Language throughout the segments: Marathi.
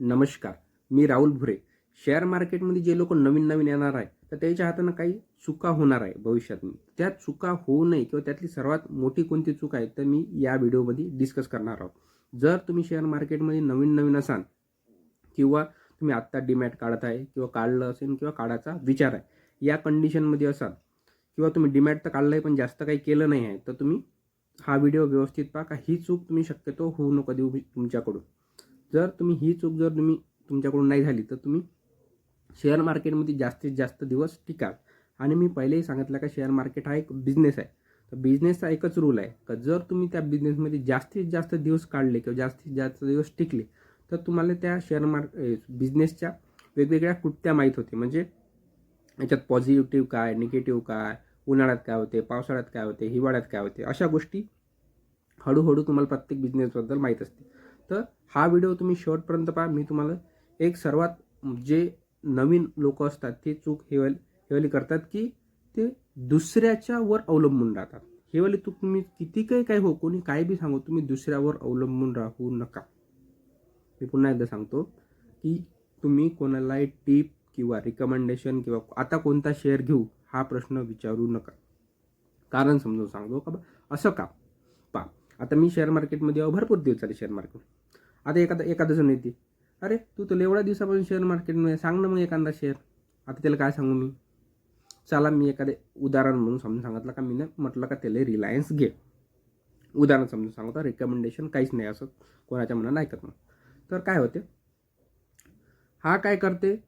नमस्कार मी राहुल भुरे. शेअर मार्केटमध्ये जे लोक नवीन नवीन येणार आहे तर त्याच्या हातानं काही चुका होणार आहे भविष्यात त्या चुका होऊ नये किंवा त्यातली सर्वात मोठी कोणती चूक आहे तर मी या व्हिडिओमध्ये डिस्कस करणार आहोत. जर तुम्ही शेअर मार्केटमध्ये नवीन नवीन असाल किंवा तुम्ही आत्ता डीमॅट काढत आहे किंवा काढलं असेल किंवा काढायचा विचार आहे या कंडिशनमध्ये असाल किंवा तुम्ही डीमॅट तर काढलं आहे पण जास्त काही केलं नाही आहे तर तुम्ही हा व्हिडिओ व्यवस्थित पहा का? ही चूक तुम्ही शक्यतो होऊ नका देऊ तुमच्याकडून. जर तुम्ही ही चूक जर तुम्ही तुमच्याकडून नाही झाली तर तुम्ही शेअर मार्केटमध्ये जास्तीत जास्त दिवस टिकाल. आणि मी पहिलेही सांगितलं का शेअर मार्केट हा एक बिझनेस आहे. तर बिझनेसचा एकच रूल आहे का जर तुम्ही त्या बिझनेसमध्ये जास्तीत जास्त दिवस काढले किंवा जास्तीत जास्त दिवस टिकले तर तुम्हाला त्या शेअर मार्क बिझनेसच्या वेगवेगळ्या कृत्या माहीत होते म्हणजे याच्यात पॉझिटिव्ह काय निगेटिव्ह काय उन्हाळ्यात काय होते पावसाळ्यात काय होते हिवाळ्यात काय होते अशा गोष्टी हळूहळू तुम्हाला प्रत्येक बिझनेसबद्दल माहीत असते तर हा व्हिडिओ तुम्ही शेवटपर्यंत पहा. मी तुम्हाला एक सर्वात जे नवीन लोक असतात ते चूक हेवाली हेवली करतात की ते दुसऱ्याच्या वर अवलंबून राहतात. हेवली तू तुम्ही किती काही काय हो कोणी काय बी सांगू तुम्ही दुसऱ्यावर अवलंबून राहू नका. मी पुन्हा एकदा सांगतो की तुम्ही कोणालाही टीप किंवा रिकमेंडेशन किंवा आता कोणता शेअर घेऊ हा प्रश्न विचारू नका. कारण समजून सांगतो का असं का? पा आता मी शेअर मार्केटमध्ये भरपूर दिवस झाले शेअर मार्केट आता एखादा एखादा जण येते. अरे तू तुला एवढ्या दिवसापासून शेअर मार्केटमध्ये सांग ना मग एखादा शेअर आता त्याला काय सांगू मी? चला मी एखादे उदाहरण म्हणून समजून सांगितलं का? मी ना म्हटलं का त्याला रिलायन्स घे. उदाहरण समजून सांगतो रिकमेंडेशन काहीच नाही असं कोणाच्या मनात ऐकत मग. तर काय होते? हा काय करते?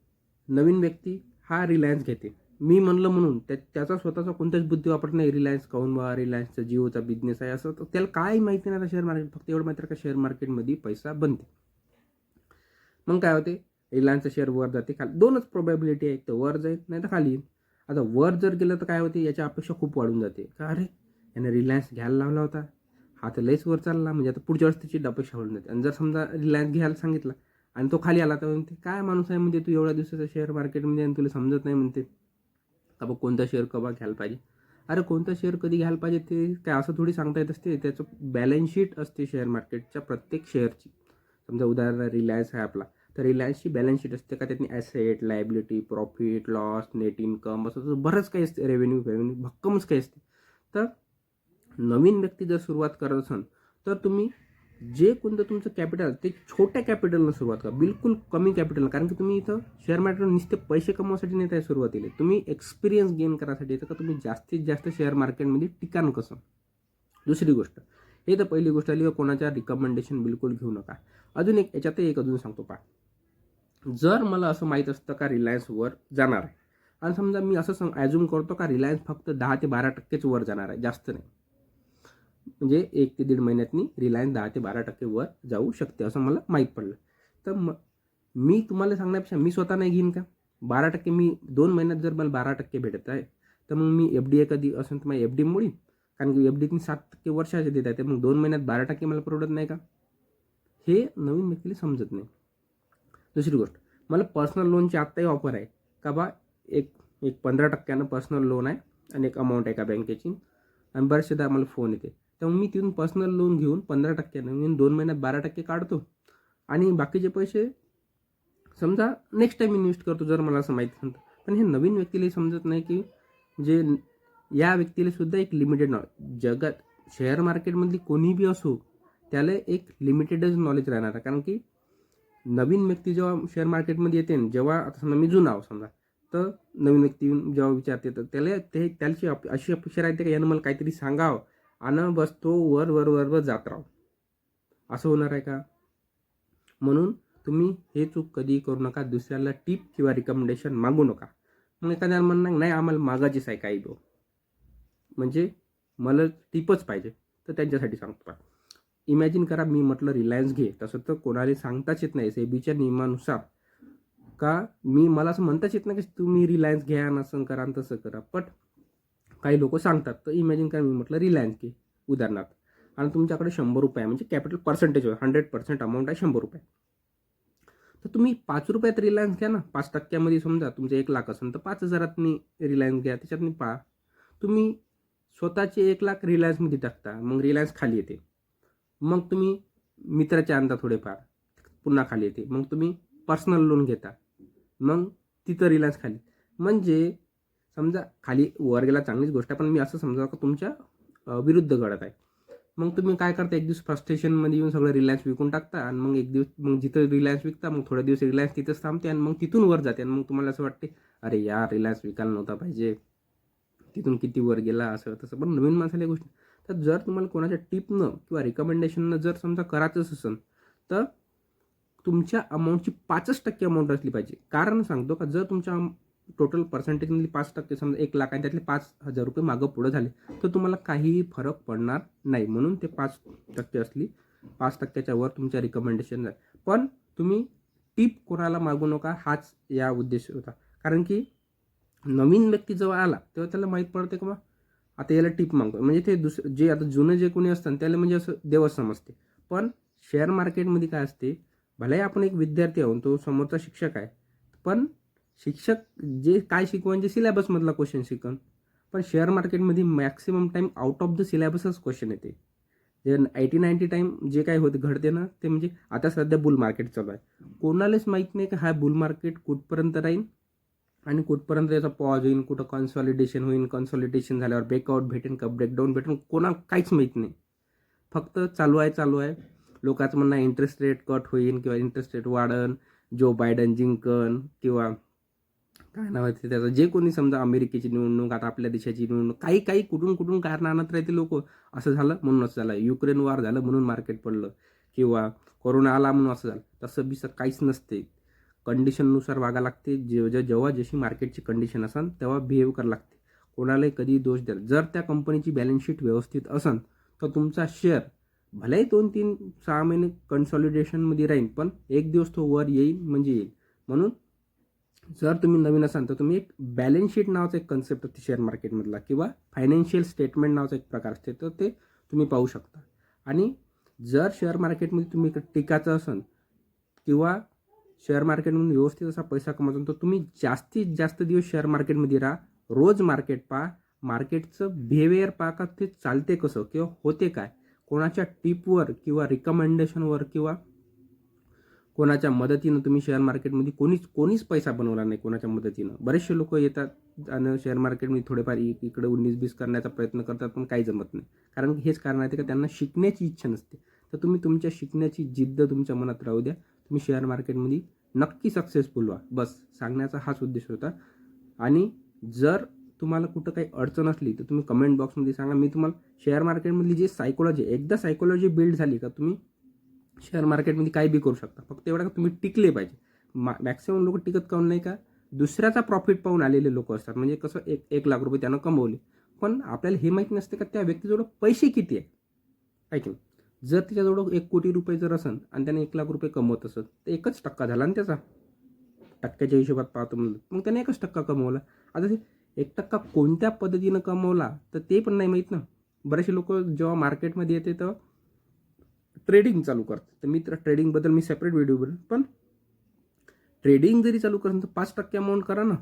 नवीन व्यक्ती हा रिलायन्स घेते. मी म्हणलं म्हणून त्या त्याचा स्वतःचा कोणताच बुद्धी वापरत नाही रिलायन्स काऊन वा रिलायन्सचा जिओचा बिझनेस आहे असं. तर त्याला काय माहिती नाही आता शेअर मार्केट फक्त एवढं माहिती का शेअर मार्केटमध्ये पैसा बनते. मग काय होते? रिलायन्सचा शेअर वर जाते. खाली दोनच प्रोबॅबिलिटी आहे एक तर वर जाईल नाही तर खाली येईल. आता वर जर गेलं तर काय होते? याच्या अपेक्षा खूप वाढून जाते. का अरे? याने रिलायन्स घ्यायला लावला होता. हा तर लईच वर चालला. म्हणजे आता पुढच्या वर्षी त्याची अपेक्षा वाढून जाते. आणि जर समजा रिलायन्स घ्यायला सांगितला आणि तो खाली आला तर म्हणते काय माणूस आहे? म्हणजे तू एवढ्या दिवसाचा शेअर मार्केटमध्ये आणि तुला समजत नाही म्हणते. का बघ कोणता शेअर कवा घ्यायला पाहिजे? अरे कोणता शेअर कधी घ्यायला पाहिजे ते काय असं थोडी सांगता येत असते. त्याचं बॅलन्स शीट असते शेअर मार्केटच्या प्रत्येक शेअरची समजा उदाहरण रिलायन्स आहे आपला. तर रिलायन्सची बॅलन्स शीट असते का? त्यातनी asset liability profit loss net income असं तसं बरंच काही असते. रेव्हेन्यू रेव्हेन्यू भक्कमच काही असते. तर नवीन व्यक्ती जर सुरुवात करत असेल तर तुम्ही जे कोणतं तुमचं कॅपिटल ते छोट्या कॅपिटलनं सुरुवात करा. बिलकुल कमी कॅपिटल कारण की तुम्ही इथं शेअर मार्केट नुसते पैसे कमवण्यासाठी नाही आहे सुरुवातीला. तुम्ही एक्सपिरियन्स गेन करायसाठी येतं का? तुम्ही जास्तीत जास्त शेअर मार्केटमध्ये टिकाण कसं दुसरी गोष्ट. हे तर पहिली गोष्ट आली कोणाच्या रिकमेंडेशन बिलकुल घेऊ नका. अजून एक याच्यातही एक अजून सांगतो पा जर मला असं माहीत असतं का रिलायन्सवर जाणार आहे? आणि समजा मी असं सांग ॲज्युम करतो का रिलायन्स फक्त दहा ते बारा टक्केच वर जाणार आहे जास्त नाही. म्हणजे एक ते दीड महिन्यातनी रिलायन्स दहा ते बारा टक्के वर जाऊ शकते असं मला माहीत पडलं. तर म मी तुम्हाला सांगण्यापेक्षा मी स्वतः नाही घेईन का? बारा टक्के मी दोन महिन्यात जर मला बारा टक्के भेटत आहे तर मग मी एफ डी ए कधी असेल तर मग एफ डी मोडीन कारण की एफ डीतनी सात टक्के वर्षाचे देत आहे तर मग दोन महिन्यात बारा टक्के मला परवडत नाही का? हे नवीन व्यक्तीला समजत नाही. दुसरी गोष्ट मला पर्सनल लोनची आत्ताही ऑफर आहे. का बा एक एक पंधरा टक्क्यानं पर्सनल लोन आहे आणि एक अमाऊंट आहे का बँकेची आणि बरेचसेदा मला फोन येते. तर मग मी तिथून पर्सनल लोन घेऊन पंधरा टक्क्यानं मी दोन महिन्यात बारा टक्के काढतो. आणि बाकीचे पैसे समजा नेक्स्ट टाईम इन्व्हेस्ट करतो जर मला असं माहिती नव्हतं पण हे नवीन व्यक्तीला समजत नाही की जे या व्यक्तीला सुद्धा एक लिमिटेड नॉलेज जगात शेअर मार्केटमधली कोणी बी असो त्याला एक लिमिटेडच नॉलेज राहणार कारण की नवीन व्यक्ती जेव्हा शेअर मार्केटमध्ये येते जेव्हा आता समजा मी जुना आहो समजा तर नवीन व्यक्ती जेव्हा विचारते तर त्याला ते त्याची अप अशी अपेक्षा राहते का यानं मला काहीतरी सांगावं. आणि बस तो वर वर वर वर जात राहो. असं होणार आहे का? म्हणून तुम्ही हे चूक कधी करू नका. दुसऱ्याला टीप किंवा रिकमेंडेशन मागू नका. मग एखाद्याला म्हणणार नाही आम्हाला मागाचीच आहे काही दो म्हणजे मला टिपच पाहिजे. तर त्यांच्यासाठी सांगतो पहा इमॅजिन करा मी म्हटलं रिलायन्स घे. तसं तर कोणाला सांगताच येत नाही. सेबीच्या नियमानुसार का? मी मला असं म्हणताच येत नाही की तुम्ही रिलायन्स घ्या नसं असं करा तसं करा. बट काही लोक सांगतात तर इमॅजिन करा मी म्हटलं रिलायन्स की उदाहरणार्थ. आणि तुमच्याकडे शंभर रुपये आहे म्हणजे capital percentage hundred percent amount आहे शंभर रुपये. तर तुम्ही पाच रुपयात रिलायन्स घ्या ना. पाच टक्क्यामध्ये समजा तुमचं एक लाख असेल तर पाच हजारात रिलायन्स घ्या त्याच्यात पहा. तुम्ही स्वतःचे एक लाख रिलायन्समध्ये टाकता मग रिलायन्स खाली येते. मग तुम्ही मित्राच्या अंदा थोडेफार पुन्हा खाली येते. मग तुम्ही पर्सनल लोन घेता. मग तिथं रिलायन्स खाली. म्हणजे समजा खाली वर गेला चांगलीच गोष्ट आहे पण मी असं समजा का तुमच्या विरुद्ध घडत आहे. मग तुम्ही काय करता? एक दिवस फ्रस्ट्रेशनमध्ये येऊन सगळं रिलायन्स विकून टाकता आणि मग एक दिवस मग जिथं रिलायन्स विकता मग थोड्या दिवस रिलायन्स तिथंच थांबते आणि मग तिथून वर जाते. आणि मग तुम्हाला असं वाटते अरे यार रिलायन्स विकायला नव्हता पाहिजे. तिथून किती वर गेला? असं तसं. पण नवीन माणसाला गोष्ट तर जर तुम्हाला कोणाच्या टिपनं किंवा रिकमेंडेशननं जर समजा करायचंच असेल तर तुमच्या अमाऊंटची पाचच टक्के अमाऊंट असली पाहिजे. कारण सांगतो का जर तुमच्या टोटल पर्सेंटेजमधली पाच टक्के समजा एक लाख आहे त्यातले पाच हजार रुपये मागं पुढं झाले तर तुम्हाला काहीही फरक पडणार नाही. म्हणून ते पाच टक्के असली पाच टक्क्याच्या वर तुमच्या रिकमेंडेशन आहे पण तुम्ही टीप कोणाला मागू नका हाच या उद्देश होता. कारण की नवीन व्यक्ती जेव्हा आला तेव्हा त्याला माहीत पडते का बा आता याला टीप मागतो म्हणजे ते दुसरं जे आता जुनं जे कोणी असतं त्याला म्हणजे असं देवच समजते. पण शेअर मार्केटमध्ये काय असते भलेही आपण एक विद्यार्थी आहोत तो समोरचा शिक्षक आहे पण शिक्षक जे काय शिकवण जे सिलेबसमधला क्वेश्चन शिकवण पण शेअर मार्केटमध्ये maximum time out of the सिलेबसच question येते. जे एटी नाईन्टी टाईम जे काय होत घडते ना ते म्हणजे आता सध्या बुल मार्केट चालू आहे. कोणालाच माहीत नाही की हा बुल मार्केट कुठपर्यंत राहील आणि कुठपर्यंत याचा पॉज होईल कुठं कॉन्सॉलिडेशन होईल कॉन्सॉलिडेशन झाल्यावर ब्रेकआउट भेटेन का ब्रेकडाऊन भेटेन कोणाला काहीच माहीत नाही. फक्त चालू आहे चालू आहे. लोकांचं म्हणणं इंटरेस्ट रेट कट होईल किंवा इंटरेस्ट रेट वाढन जो बायडन जिंकन किंवा काय नाव आहे ते त्याचं? जे कोणी समजा अमेरिकेची निवडणूक आता आपल्या देशाची निवडणूक काही काही कुठून कुठून कारण आणत राहते लोक? असं झालं म्हणून असं झालं. युक्रेन वार झालं म्हणून मार्केट पडलं. किंवा कोरोना आला म्हणून असं झालं. तसं बिसं काहीच नसते. कंडिशननुसार वागा लागते. जे जे- जेव्हा जशी मार्केटची कंडिशन असन तेव्हा बिहेव करावं लागते. कोणालाही कधी दोष द्या. जर त्या कंपनीची बॅलन्स शीट व्यवस्थित असन तर तुमचा शेअर भलेही दोन तीन सहा महिने कन्सॉलिडेशनमध्ये राहील पण एक दिवस तो वर येईल म्हणजे येईल. म्हणून जर तुम्ही नवीन असाल तर तुम्ही एक बॅलन्स शीट नावाचा एक कन्सेप्ट असते शेअर मार्केटमधला किंवा फायनान्शियल स्टेटमेंट नावाचा एक प्रकार असते तर ते तुम्ही पाहू शकता. आणि जर शेअर मार्केटमध्ये तुम्ही टिकायचं असेल किंवा शेअर मार्केटमधून व्यवस्थित असा पैसा कमवतो तर तुम्ही जास्तीत जास्त दिवस शेअर मार्केटमध्ये राहा. रोज मार्केट पहा. मार्केटचं बिहेवियर पहा का ते चालते कसं किंवा होते काय. कोणाच्या टिपवर किंवा रिकमेंडेशनवर किंवा कोणाच्या मदतीनं तुम्ही शेअर मार्केटमध्ये कोणीच कोणीच पैसा बनवला नाही कोणाच्या मदतीनं. बरेचसे लोक येतात आणि शेअर मार्केटमध्ये थोडेफार इकडे उन्नीस बीस करण्याचा प्रयत्न करतात पण काही जमत नाही. कारण की हेच कारण आहे का त्यांना शिकण्याची इच्छा नसते. तर तुम्ही तुमच्या शिकण्याची जिद्द तुमच्या मनात राहू द्या. तुम्ही शेअर मार्केटमध्ये नक्की सक्सेसफुल व्हा. बस सांगण्याचा हाच उद्देश होता. आणि जर तुम्हाला कुठं काही अडचण असली तर तुम्ही कमेंट बॉक्समध्ये सांगा. मी तुम्हाला शेअर मार्केटमधली जी सायकोलॉजी एकदा सायकोलॉजी बिल्ड झाली का तुम्ही शेअर मार्केटमध्ये काही बी करू शकता. फक्त एवढं का तुम्ही टिकले पाहिजे. मा मॅक्सिमम लोक टिकत काऊन नाही का? दुसऱ्याचा प्रॉफिट पाहून आलेले लोक असतात. म्हणजे कसं एक एक लाख रुपये त्यानं कमवले. पण आपल्याला हे माहीत नसते का त्या व्यक्तीजवळ पैसे किती आहे ऐकून जर त्याच्याजवळ एक कोटी रुपये जर असेल आणि त्याने एक लाख रुपये कमवत असत तर एकच टक्का झाला ना त्याचा. टक्क्याच्या हिशोबात पाहतो म्हणलं. मग त्याने एकच टक्का कमवला. आता ते एक टक्का कोणत्या पद्धतीनं कमवला तर ते पण नाही माहीत ना. बरेचसे लोक जेव्हा मार्केटमध्ये येते तर ट्रेडिंग चालू करतात. तर मी तर ट्रेडिंगबद्दल मी सेपरेट व्हिडिओ बनवेन. पण ट्रेडिंग जरी चालू करा तर पाच टक्के अमाऊंट करा ना.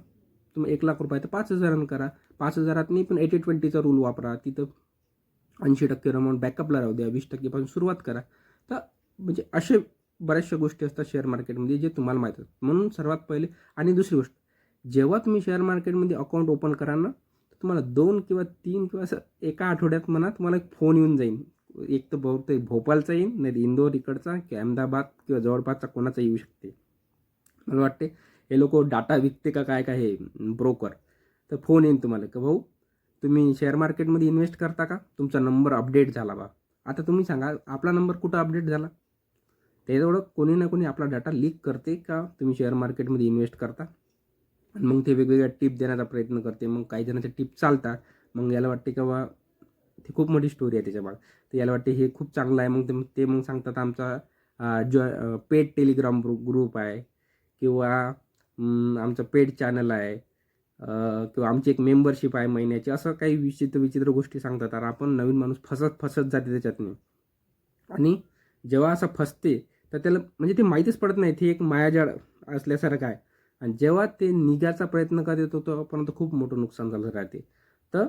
तुम्ही एक लाख रुपये तर पाच हजारानं करा. पाच हजारात नाही पण एटी ट्वेंटीचा रूल वापरा. तिथं ऐंशी टक्के अमाऊंट बॅकअपला राहू द्या. वीस टक्केपासून सुरुवात करा. तर म्हणजे असे बऱ्याचशा गोष्टी असतात शेअर मार्केटमध्ये जे तुम्हाला माहीत असतात. म्हणून सर्वात पहिले आणि दुसरी गोष्ट जेव्हा तुम्ही शेअर मार्केटमध्ये अकाउंट ओपन करा ना तर तुम्हाला दोन किंवा तीन किंवा असं एका आठवड्यात म्हणा तुम्हाला एक फोन येऊन जाईल एक तर बहुतेक भोपाळचा येईन नाही तर इंदोर इकडचा किंवा अहमदाबाद किंवा जवळपासचा कोणाचा येऊ शकते. मला वाटते हे लोक डाटा विकते का काय काय हे ब्रोकर तर फोन येईन तुम्हाला का भाऊ तुम्ही शेअर मार्केटमध्ये इन्व्हेस्ट करता का? तुमचा नंबर अपडेट झाला बा. आता तुम्ही सांगा आपला नंबर कुठं अपडेट झाला? त्याजवळ कोणी ना कोणी आपला डाटा लीक करते का? तुम्ही शेअर मार्केटमध्ये इन्व्हेस्ट करता? आणि मग ते वेगवेगळ्या टिप देण्याचा प्रयत्न करते मग काही जणांच्या टिप चालतात. मग याला वाटते का बा ती खूप मोठी स्टोरी आहे त्याच्यामाग. तर याला वाटते हे खूप चांगलं आहे. मग ते मग सांगतात आमचा जॉ पेड टेलिग्राम ग्रुप आहे. किंवा आमचं पेड चॅनल आहे. किंवा आमची एक मेंबरशिप आहे महिन्याची. असं काही विचित्र विचित्र गोष्टी सांगतात. आणि आपण नवीन माणूस फसत फसत जाते त्याच्यातनं. आणि जेव्हा असं फसते तर त्याला म्हणजे ते माहितीच पडत नाही. ते एक मायाजाळ असल्यासारखं आहे. आणि जेव्हा ते निघायचा प्रयत्न करत येतो तोपर्यंत खूप मोठं नुकसान झालं राहते तर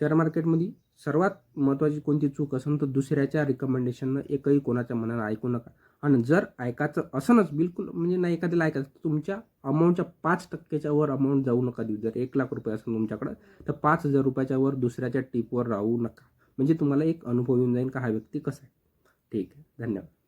शेअर मार्केटमध्ये सर्वात महत्त्वाची कोणती चूक असेल तर दुसऱ्याच्या रिकमेंडेशननं एकही कोणाच्या मनानं ऐकू नका. आणि जर ऐकायचं असनच बिलकुल म्हणजे नाही एखाद्याला ऐकायचं तर तुमच्या अमाऊंटच्या पाच टक्क्याच्या वर अमाऊंट जाऊ नका देऊ. जर एक लाख रुपये असेल तुमच्याकडं तर पाच हजार रुपयाच्या वर दुसऱ्याच्या टिपवर राहू नका. म्हणजे तुम्हाला एक अनुभव येऊन जाईल का हा व्यक्ती कसा आहे? ठीक आहे. धन्यवाद.